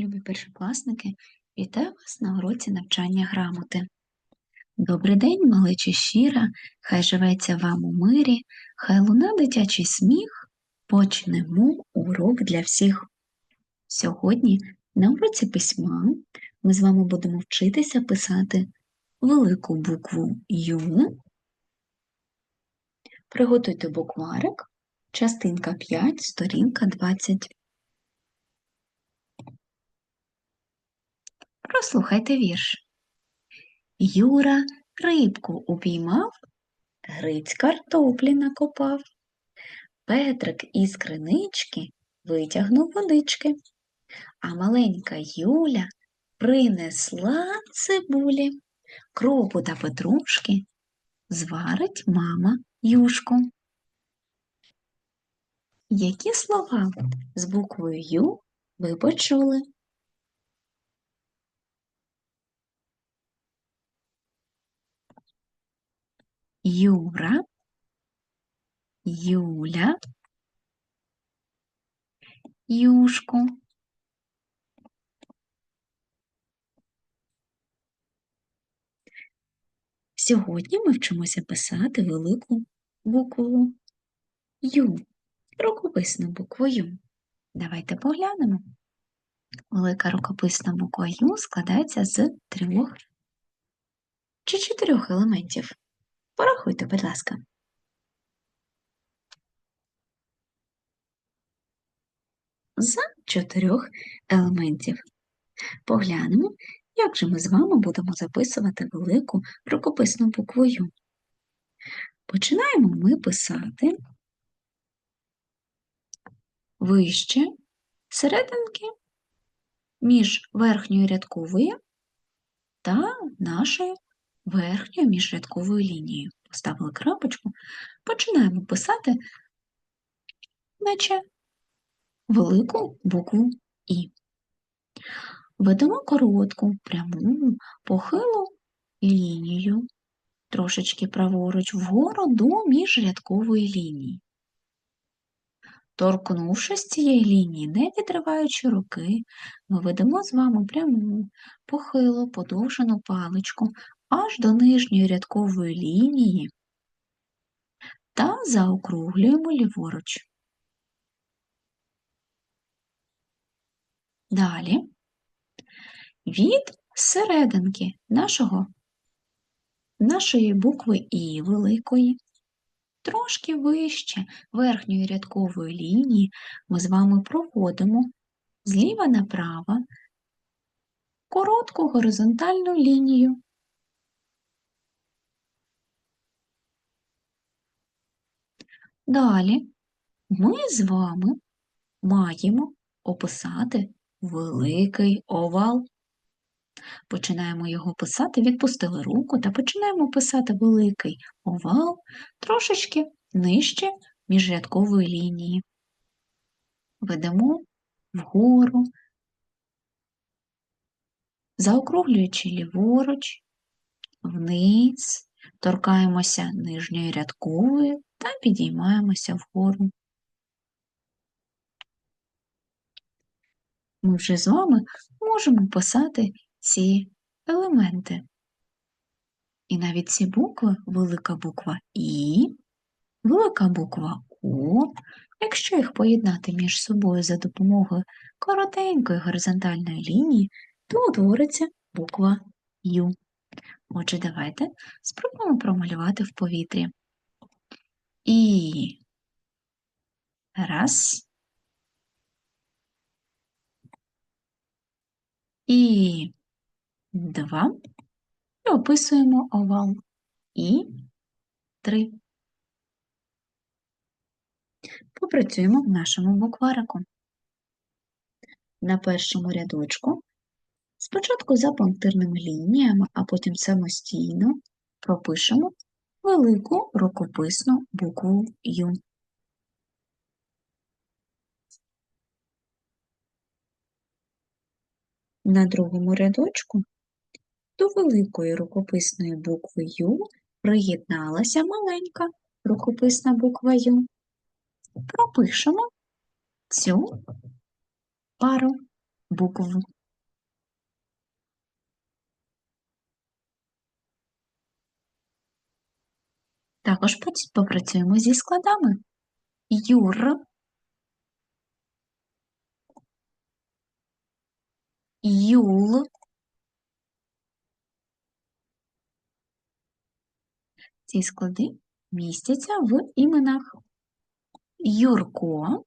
Любі першокласники, вітаю вас на уроці навчання грамоти. Добрий день, малечі щира, хай живеться вам у мирі, хай луна дитячий сміх, почнемо урок для всіх. Сьогодні на уроці письма ми з вами будемо вчитися писати велику букву Ю. Приготуйте букварик, частинка 5, сторінка 20. Прослухайте вірш. Юра рибку упіймав, Гриць картоплі накопав. Петрик із кринички витягнув водички, а маленька Юля принесла цибулі, кропу та петрушки зварить мама юшку. Які слова з буквою Ю ви почули? Юра, Юля, Юшку. Сьогодні ми вчимося писати велику букву Ю, рукописну букву Ю. Давайте поглянемо. Велика рукописна буква Ю складається з трьох чи чотирьох елементів. Порахуйте, будь ласка. За чотирьох елементів. Поглянемо, як же ми з вами будемо записувати велику рукописну букву Ю. Починаємо ми писати вище серединки між верхньою рядковою та нашою верхньою міжрядковою лінією. Поставили крапочку, починаємо писати, наче велику букву І. Ведемо коротку, пряму, похилу лінію, трошечки праворуч вгору до міжрядкової лінії. Торкнувшись цієї лінії, не відриваючи руки, ми ведемо з вами пряму, похилу, подовжену паличку аж до нижньої рядкової лінії та заокруглюємо ліворуч. Далі від серединки нашого, нашої букви І великої, трошки вище верхньої рядкової лінії ми з вами проводимо зліва направо коротку горизонтальну лінію. Далі ми з вами маємо описати великий овал. Починаємо його писати, відпустили руку та починаємо писати великий овал трошечки нижче міжрядкової лінії. Ведемо вгору, заокруглюючи ліворуч, вниз, торкаємося нижньої рядкової та підіймаємося вгору. Ми вже з вами можемо писати ці елементи. І навіть ці букви, велика буква І, велика буква О, якщо їх поєднати між собою за допомогою коротенької горизонтальної лінії, то утвориться буква Ю. Отже, давайте спробуємо промалювати в повітрі. І раз. І два. І описуємо овал. І три. Попрацюємо в нашому букварику. На першому рядочку спочатку за пунктирними лініями, а потім самостійно пропишемо велику рукописну букву Ю. На другому рядочку до великої рукописної букви Ю приєдналася маленька рукописна буква Ю. Пропишемо цю пару. букв. Також попрацюємо зі складами. Юр, Юл. Ці склади містяться в іменах Юрко,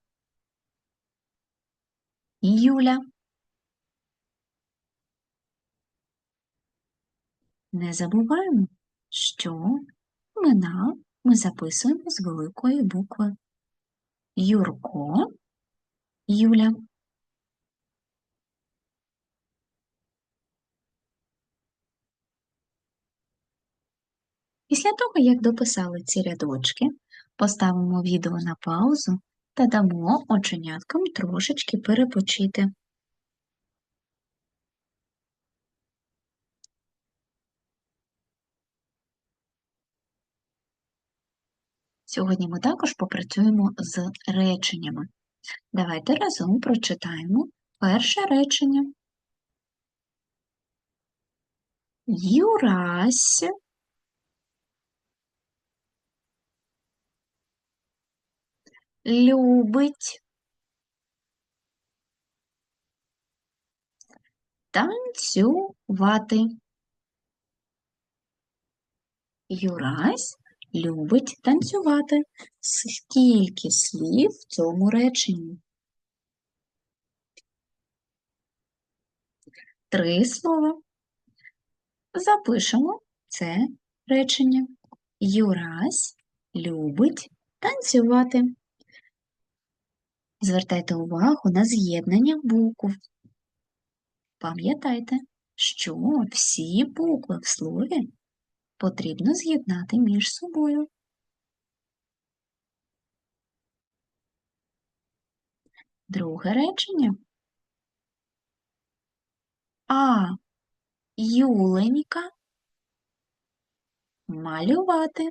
Юля. Не забуваємо, що імена ми записуємо з великої букви. Юрко, Юля. Після того, як дописали ці рядочки, поставимо відео на паузу та дамо оченяткам трошечки перепочити. Сьогодні ми також попрацюємо з реченнями. Давайте разом прочитаємо перше речення. Юрась любить танцювати. Юрась любить танцювати. Скільки слів в цьому реченні? Три слова. Запишемо це речення. Юрась любить танцювати. Звертайте увагу на з'єднання букв. Пам'ятайте, що всі букви в слові потрібно з'єднати між собою. Друге речення. А Юленька малювати.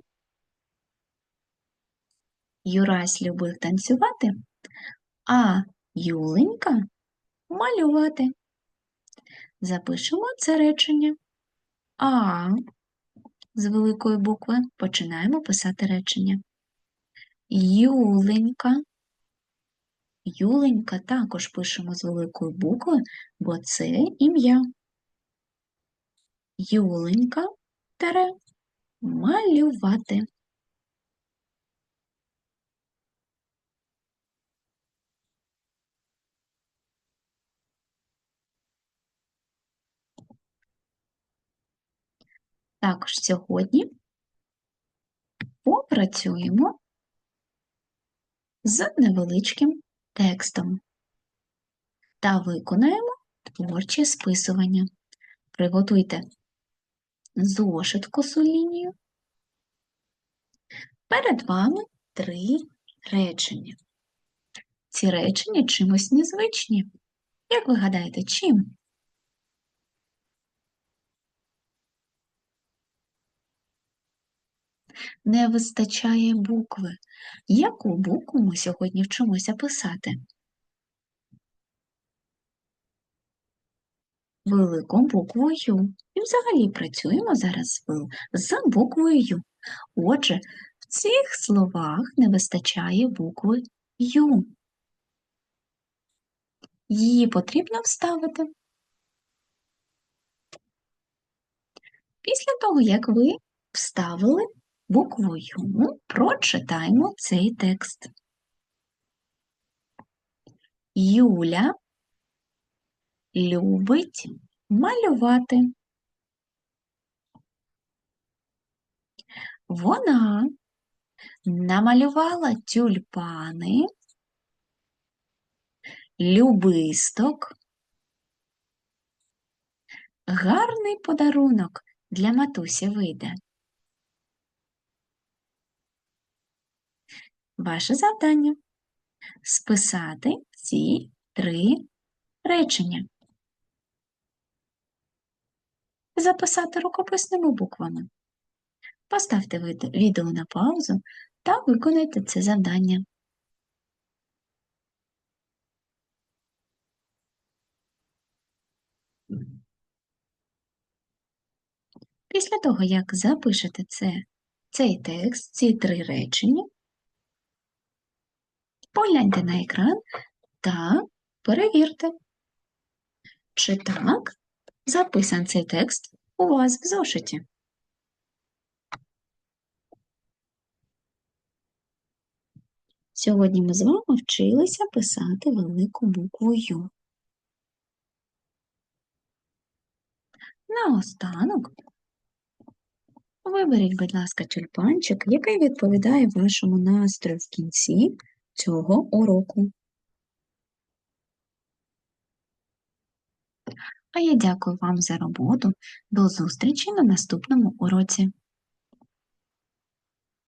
Юрась любив танцювати, а Юленька малювати. Запишемо це речення. А з великої букви починаємо писати речення. Юленька. Юленька також пишемо з великої букви, бо це ім'я. Юленька тере малювати. Також сьогодні попрацюємо з невеличким текстом та виконаємо творче списування. Приготуйте зошит косу лінію. Перед вами три речення. Ці речення чимось незвичні. Як ви гадаєте, чим? Не вистачає букви. Яку букву ми сьогодні вчимося писати? Велику букву Ю. І взагалі працюємо зараз з буквою Ю. Отже, в цих словах не вистачає букви Ю. Її потрібно вставити. Після того, як ви вставили букву Ю, прочитаємо цей текст. Юля любить малювати. Вона намалювала тюльпани, любисток, гарний подарунок для матусі вийде. Ваше завдання списати ці три речення. Записати рукописними буквами. Поставте відео на паузу та виконайте це завдання. Після того, як запишете це, цей текст, ці три речення, погляньте на екран та перевірте, чи так записан цей текст у вас в зошиті. Сьогодні ми з вами вчилися писати велику букву Ю. Наостанок виберіть, будь ласка, тюльпанчик, який відповідає вашому настрою в кінці цього уроку. А я дякую вам за роботу. До зустрічі на наступному уроці.